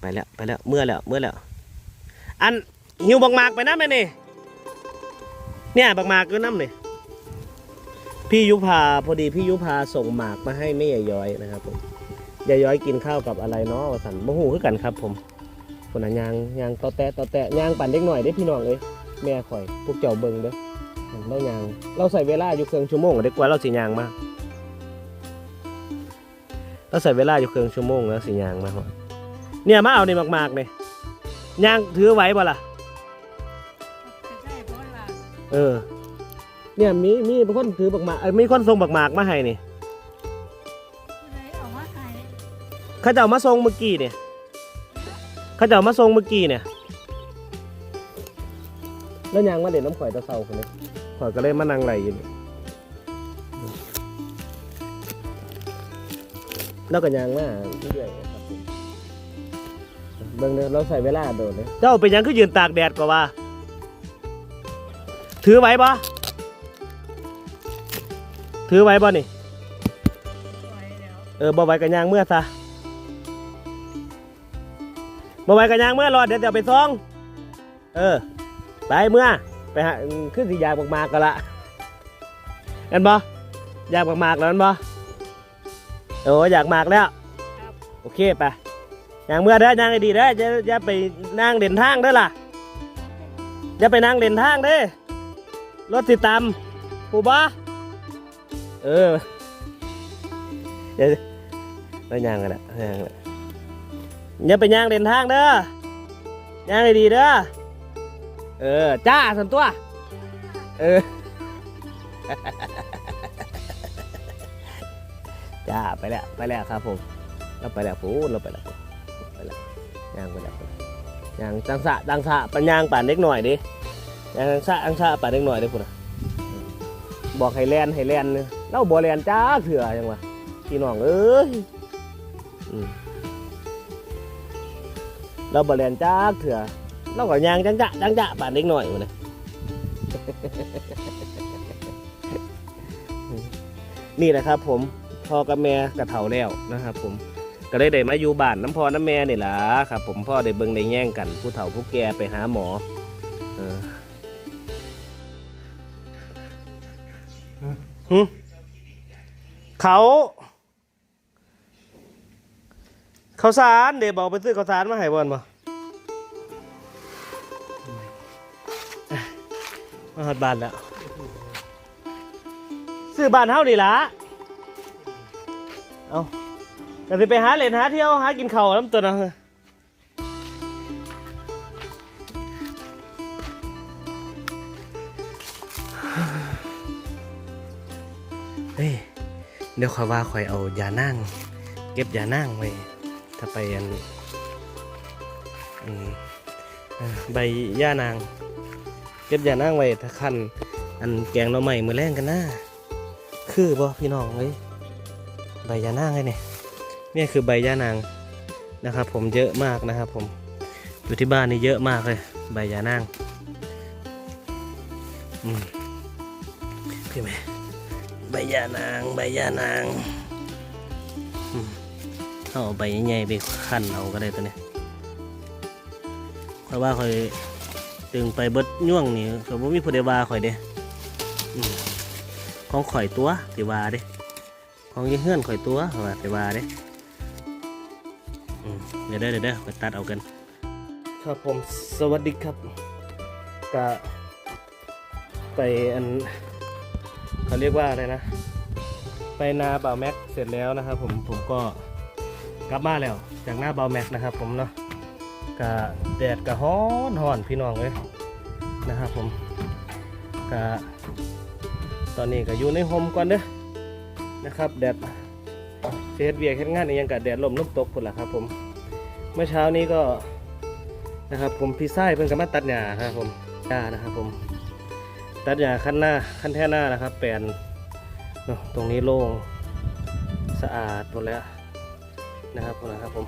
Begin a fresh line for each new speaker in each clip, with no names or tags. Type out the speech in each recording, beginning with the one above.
ไปแล้วไปแล้วเมื่อแล้วเมื่อแล้ว อันหิวบักหมากไปน้ำไหมนี่เนี่ยบักหมากก็น้ำนี่พี่ยุพาพอดีพี่ยุพาส่งหมากมาให้แม่ยายย้อยนะครับผมยายย้อยกินข้าวกับอะไรเนาะสันมะหูคือกันครับ ผมคนน่ะยางยางตอแตะตอแตะยางปั่นเล็กหน่อยได้พี่น้องเอ้ยแม่ข่อยพวกเจ้าเบิงเด้อเรายางเราใส่เวลาอยู่เครื่องชั่วโมงเด็กกว่าเราสิยางมาเราใส่เวลาอยู่เครื่องชั่วโมงแล้วสิยางมาฮอด เนี่ยมาเอานี่มากๆเนี่ยยางถือไหว้บ่ล่ะ
จะได้เพราะล่ะ
เออ เนี่ยมีมีเป็นคนถือบักหมากเอ้ยมีคนส่งบักหมากมาให้นี่
ผู้ใดเอามาให้
เขาจะเอามาส่งเมื่อกี้เนี่ยเขาจะเอามาส่งเมื่อกี้เนี่ย แล้วยางมาเด็ดน้ำข่อยตะเซาคนนี้ข่อยก็เลยมานั่งไหลอยู่นี่แล้วก็ยางมาเรื่อยๆครับผม เบิ่งเด้อเราใส่เวลาโดดเลยเจ้าเป็นหยังคือยืนตากแดดกว่าว่า ถือไว้ปะถือไว้ปะนี่
ไว้แล้ว
เออบ่ไว้กันยางเมื่อซะบ่ไว้กันยางเมื่อรอดเดี๋ยวเดี๋ยวไปซ่อง เออ ไปเมื่อ ไปหาขึ้นสิอยากมากๆกันละเห็นบ่อยากมากๆแล้วเห็นบ่โอ้อยากมากแล้ว โอเคไป ย่างเมื่อเด้อยางให้ดีเด้ออย่าอย่าไปนั่งเด่นทางเด้ล่ะอย่าไปนั่งเด่นทางเด้รถติดตามปูบ้าเออเดี๋ยวไปย่างกันละย่างกันละอย่าไปย่างเดินทางเด้อย่างให้ดีเด้อเออจ้าสันตัวเออจ้าไปแล้วไปแล้วครับผมเราไปแล้วปูเราไปแล้ว ไปล้วย่างไปล้วไปแล้วย่างจังสะจังสะปัญญางป่านเล็กหน่อยดิย่างจังสะจังสะป่านเล็กหน่อยดิคุณนะบอกให้แลนให้แลนเนี่ยเราบ่แลนจ้าเถื่อยังวะพี่น้องเอ้ยเราบริเวณจ้าเถื่อเราก็ยางจังจะจังจะบานเล็กหน่อยมาเลยนี่แหละครับผมพ่อกับแม่กระเถาแล้วนะครับผม ก็ได้ได้มาอยู่บ้านน้ำพ่อน้ำแม่นี่ล่ะครับผมพ่อได้เบิ่งได้แย่งกัน ผู้เฒ่าผู้แก่ไปหาหมอเออหึเขา ข้าวสารเดี๋ยวบอกไปซื้อข้าวสารมาให้บอลมามาหอดบ้านแล้วซื้อบ้านเท่านี่ละเอา แต่สิไปหาเล่นหาเที่ยวหากินข้าวน้ำตัวนะเฮ้ยเดี๋ยวขอยว่าขอยเอายานั่ง เก็บยานั่งไว้ถ้าไปอันใบย่านาง เก็บยานั่งไว้ถ้าคันอันแกงเราใหม่มือแรงกันนะคือบ่พี่น้องเอ้ยใบยานั่งไงเนี่ย เนี่ยคือใบย่านางนะครับ ผมเยอะมากนะครับ ผมอยู่ที่บ้านนี่เยอะมากเลย ใบยานั่งอืมพี่แม่ใบยานางใบยานางอืมเอาใบใหญ่ๆไปขั้นเอาก็ได้ตัวนี้เพราะว่าคอยตึงไปเบิดย่วงนี่ก็บ่มีผู้ใดว่าข่อยเด้ของข่อยตัวสิว่าเด้ของยี่เฮือนข่อยตัวว่าสิว่าเด้ เดี๋ยวเด้อเดี๋ยวเด้อไปตัดเอากัน ครับผมสวัสดีครับก็ไปอันเขาเรียกว่าอะไรนะ ไปนาเบาแม็กเสร็จแล้วนะครับผมผมก็กลับมาแล้ว จากหน้าเบาแม็กนะครับผมเนาะกะแดดกะฮ้อนฮ้อนพี่น้องเลยนะครับผมกะตอนนี้ก็อยู่ในโฮมก่อนเด้อนะครับแดดเสียเบียกเฮ็ดงานอีกอยังกะแดดลมลมตกพุ่นละครับผม เมื่อเช้านี้ก็นะครับผมพี่ไส้เพิ่งกำมาตัดหญ้าครับผมหญ้านะครับผม ตัดหญ้าขั้นหน้าขั้นแท่หน้านะครับ แปลนเนาะตรงนี้โล่งสะอาดหมดแล้วนะครับผมนะครับผม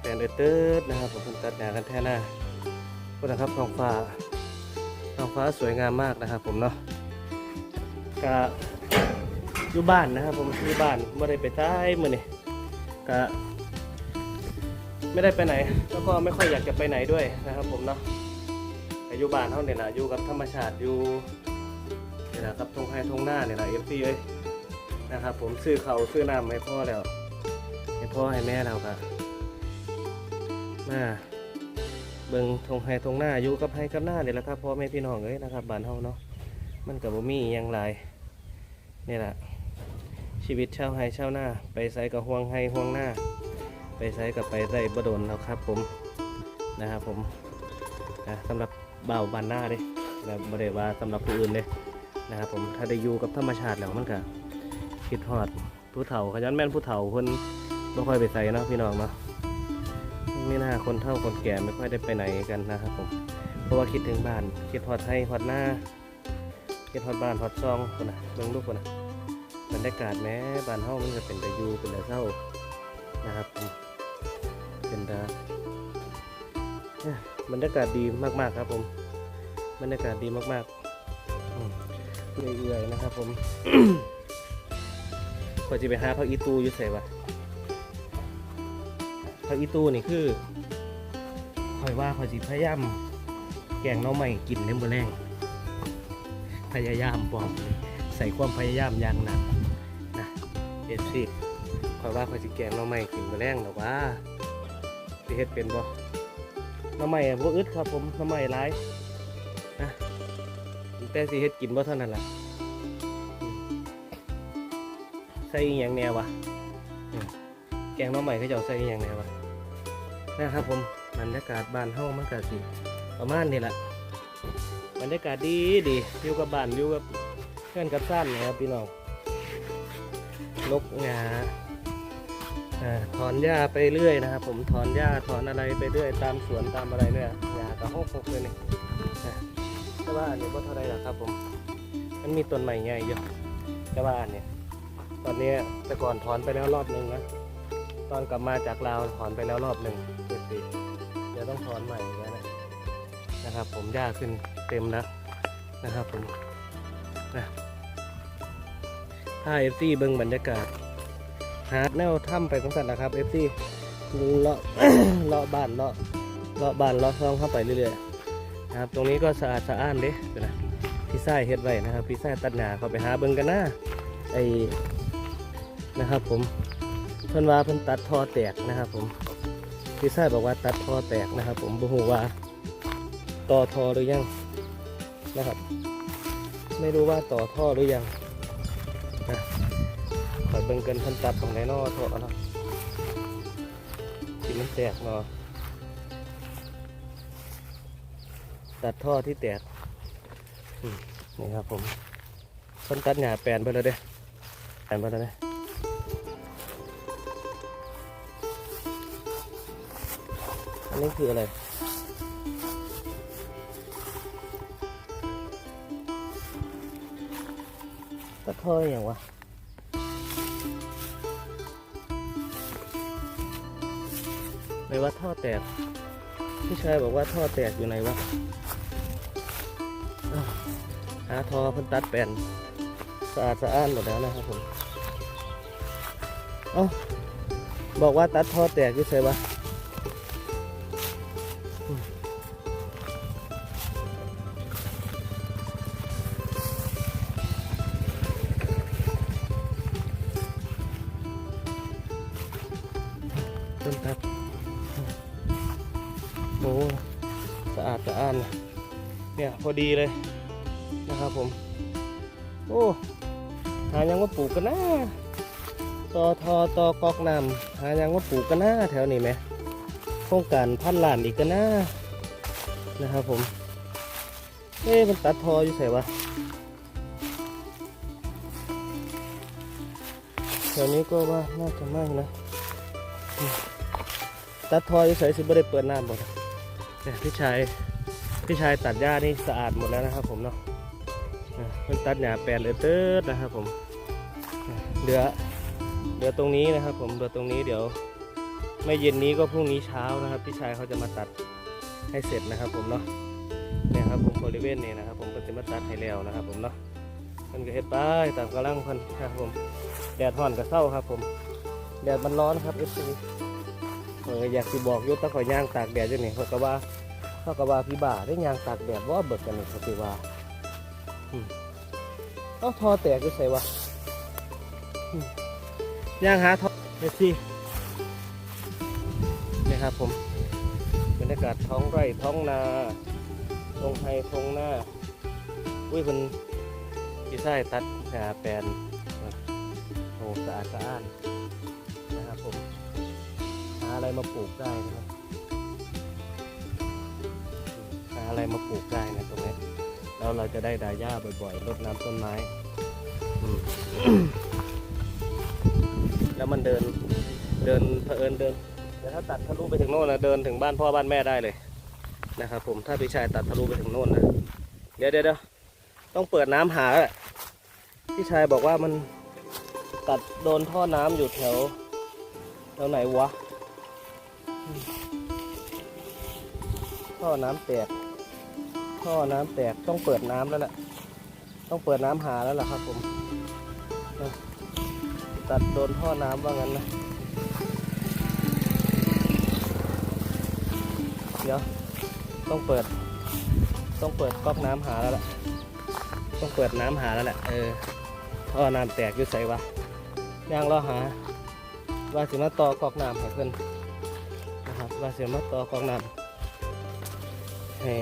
แปลนเอเติร์ดนะครับผมตัดหญ้าขั้นแท่หน้าก็นะครับท้องฟ้าท้องฟ้าสวยงามมากนะครับ ผมเนาะกะอยู่บ้านนะครับ ผมอยู่บ้านไม่ได้ไปใต้มือนี่กะ ไม่ได้ไปไหน แล้วก็ไม่ค่อยอยากจะไปไหนด้วยนะครับ ผมเนาะแต่อยู่บ้านเท่าเนี่ยนะอยู่กับธรรมชาติอยู่เนี่ยนะกับทงไฮทงหน้าเนี่ยนะเอฟซีเอ้ยนะครับผมซื้อเขาซื้อน้ำให้พ่อแล้วให้พ่อให้แม่เราครับมาเบิ่งทงไฮทงหน้าอยู่กับไฮกับหน้าเนี่ยแหละครับพ่อแม่พี่น้องเอ้ยนะครับบ้านเฮาเนาะมันกับบ่มีอหยังหลายนี่แหละชีวิตชาวไฮชาวหน้าไปใส่กับห่วงไฮห่วงหน้า ไปใช้กับไปได้บดนแล้วครับผมนะครับผมนะสำหรับบ่าวบานหน้าเด้แบบบริว่าสำหรับผู้อื่นเลยนะครับผมถ้าได้อยู่กับธรรมชาติแล้วมันก็คิดฮอดผู้เฒ่าขยันแม่นผู้เฒ่าคนไม่ค่อยไปใส่เนาะพี่น้องเนาะไม่น่าคนเฒ่าคนแก่ไม่ค่อยได้ไปไหนกันนะครับผมเพราะว่าคิดถึงบ้านคิดฮอดให้ฮอดหน้าคิดฮอดบ้านฮอดซองคนนะเบิ่งลูกคนนะบรรยากาศแม้บ้านเฮามันจะเป็นแต่อยู่เป็นแต่เศร้านะครับผม เป็นดาเนี่ยบรรยากาศดีมากๆครับผม บรรยากาศดีมากๆเอื่อยๆนะครับผมขอจะไปหาพักอีตูอยู่ใส่วะพักอีตูนี่คือคอยว่าคอยจิพยายามแกงน้องใหม่กินในมือแรงพยายามปอมใส่ความพยายามอย่างหนักนะเอ็ดซี่คอยว่าคอยสิแกงน้ำใหม่กินมาแรงหรอว่า สิเฮ็ดเป็นบ่น้ำใหม่อะบ่อึดครับผมน้ำใหม่หลายนะแต่สิเฮ็ดกินบ่เท่านั้นล่ะใส่อีหยังแน่วะแกงน้ำใหม่เขาเจ้าใส่อีหยังแน่วะนะครับผมบรรยากาศบ้านเฮามันก็สิประมาณนี้แหละบรรยากาศดีดีอยู่กับบ้านอยู่กับเพื่อนกับซ่านนะครับพี่น้องลกงาอ่า ถอนหญ้าไปเรื่อยนะครับผมถอนหญ้าถอนอะไรไปเรื่อย ตามสวนตามอะไรเนี่ยหญ้ากับหกหกเลยนี่นะแต่ว่าอันนี้ก็เท่าไรหรอครับผมมันมีต้นใหม่ใหญ่เยอะแต่ว่าอันเนี้ยตอนนี้แต่ก่อนถอนไปแล้วรอบหนึ่งนะตอนกลับมาจากลาวถอนไปแล้วรอบหนึ่งเจ็ดปีเดี๋ยวต้องถอนใหม่แล้วนะนะครับ ผมหญ้าขึ้นเต็มแล้วนะครับผมนะถ้าเอฟซีเบิ่งบรรยากาศ หาแนวถ้ำไปของสัตว์นะครับเอฟซีเลาะเลาะบ้านเลาะเลาะบ้านเลาะซองเข้าไปเรื่อยๆนะครับตรงนี้ก็สะอาดสะอ้านเด้เดี๋ยนะพี่ไส้เฮ็ดไว้นะครับพี่ไส้ตัดหญ้าเขาไปหาเบิ่งกันนะไอนะครับผมเพิ่นว่าเพิ่นตัดท่อแตกนะครับ ผมพี่ไส้บอกว่าตัดท่อแตกนะครับ ผมบ่ฮู้ว่าต่อท่อหรือยังนะครับ ไม่รู้ว่าต่อท่อหรือยัง เบิ่งกันเพันตัดตรงไหนนอโทษเอาเนะที่มันแตกเนาะตัดท่อที่แตกนี่ครับผมเพิ่นตัดหญ้าแปลนไปเลยเด้แปลนไปเลยเด้อันนี้คืออะไรตัดท่ออย่างวะ นว่าท่อแตก พี่ชายบอกว่าท่อแตกอยู่ไหนวะอ้าหาท่อพันตัดแปลนสะอาดสะอ้านหมดแล้วนะครับผม เอ้าบอกว่าตัดท่อแตกพี่ชายวะ โอ้สะอาดสะอ้านเนี่ยพอดีเลยนะครับผม โอ้หายังว่าปลูกกันนะตอทอตอกอกน้ำหายังว่าปลูกกันนะแถวนี้ไหมโครงการพันล้านอีกกันนะนะครับผมเอ๊ะมันตัดทออยู่ใส่วะแถวนี้ก็ว่าน่าจะไม่นะตัดทออยู่ใส่สิบ่ได้เปิดน้ำบ่ เนี่ยพี่ชายพี่ชายตัดหญ้านี่สะอาดหมดแล้วนะครับ ผมเนาะอะเพิ่นตัดหญ้าแปลนเลยเติร์ดนะครับ ผมเหลือเหลือตรงนี้นะครับ ผมเหลือตรงนี้เดี๋ยวไม่เย็นนี้ก็พรุ่งนี้เช้านะครับ พี่ชายเขาจะมาตัดให้เสร็จนะครับ ผมเนาะเนี่ยครับผมบริเวณนี้นะครับ ผมก็จะมาตัดให้แล้วนะครับ ผมเนาะมันก็เฮ็ดไปตามกำลังพันครับผมแดดห่อนกับเศร้าครับ ผมแดดมันร้อนครับเอฟซี เอออยากสิบอกยุตะข่อยย่างตากแดดอยู่นี่เขาก็ว่าเขาก็ว่าพี่บ่าได้ย่างตากแดดว่าเบิดกันนี่เขาสิว่าอืมเอาทอแตกอยู่ใส่วะย่างหาทอเมสซี่นี่ครับผมบรรยากาศท้องไร่ท้องนาตรงไทงหน้าอุ้ยคนพี่ชายตัดหาแปลนโอ้สะอาดสะอ้าน อะไรมาปลูกได้นะครับหาอะไรมาปลูกได้นะตรงนี้แล้วเราจะได้ดาหญ้าบ่อยๆรดน้ำต้นไม้แล้วมันเดินเดินเผอิญเดินแต่ถ้าตัดทะลุไปถึงโน่นนะเดินถึงบ้านพ่อบ้านแม่ได้เลยนะครับผมถ้าพี่ชายตัดทะลุไปถึงโน่นนะเดี๋ยวเดี๋ยวต้องเปิดน้ำหาแหละพี่ชายบอกว่ามันตัดโดนท่อน้ำอยู่แถวแถวไหนวะ ท่อน้ำแตก ท่อน้ำแตกต้องเปิดน้ำแล้วแหละต้องเปิดน้ำหาแล้วล่ะครับผม ตัดโดนท่อน้ำว่างั้นนะเดี๋ยวต้องเปิด ต้องเปิดก๊อกน้ำหาแล้วล่ะ ต้องเปิดน้ำหาแล้วแหละเออท่อน้ำแตกอยู่ใส่วะย่างรอหา ว่าสิมาต่อก๊อกน้ำให้เพิ่นน ว่าเสียมาต่อกองน้ำให้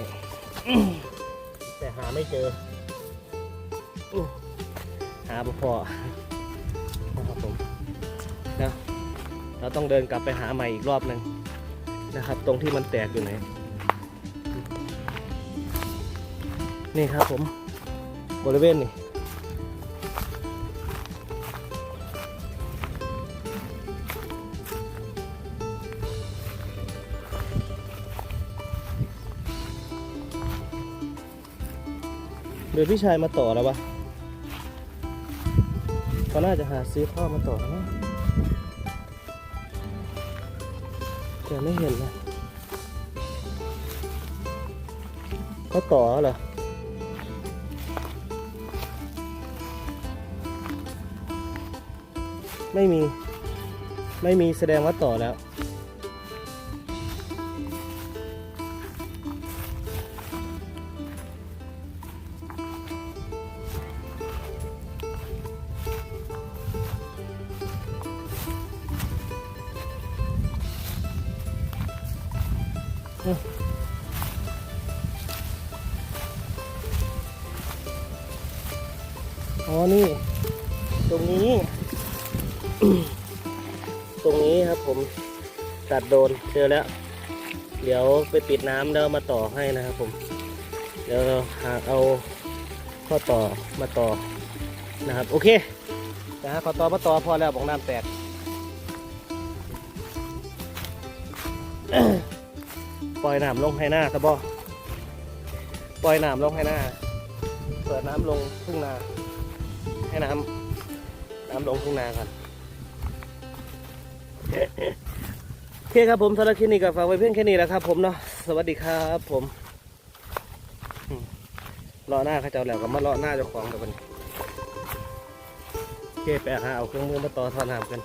แต่หาไม่เจอหาบ่พอนะครับผมนะเราต้องเดินกลับไปหาใหม่อีกรอบหนึ่งนะครับ ตรงที่มันแตกอยู่ไหนนี่ครับผมบริเวณนี่ เดี๋ยวพี่ชายมาต่อแล้ววะเขาน่าจะหาซื้อท่อมาต่อนะแต่ไม่เห็นนะเขาต่อแล้วเหรอไม่มี ไม่มีแสดงว่าต่อแล้ว อ๋อนี่ ตรงนี้ ตรงนี้ครับผมตัดโดนเจอแล้ว เดี๋ยวไปปิดน้ำแล้วมาต่อให้นะครับผม เดี๋ยวเราหาเอาข้อต่อมาต่อนะครับ โอเคนะฮะข้อต่อมาต่อพอแล้วบอกน้ำแตกปล่อยน้ำลงให้หน้าตะบอปล่อยน้ำลงให้หน้า เปิดน้ำลงทุ่งนา ให้น้ำน้ำลงทุ่งนากันโอเคครับผมสำหรับคลิปนี้ก็ฝากไว้เพียงแค่นี้แหละครับ ผมเนาะสวัสดีครับผมรอหน้าข้าเจ้าแล้วก็มารอหน้าเจ้าของกับมันโอเคไปหาเอาเครื่องมือมาต่อท่อน้ำกัน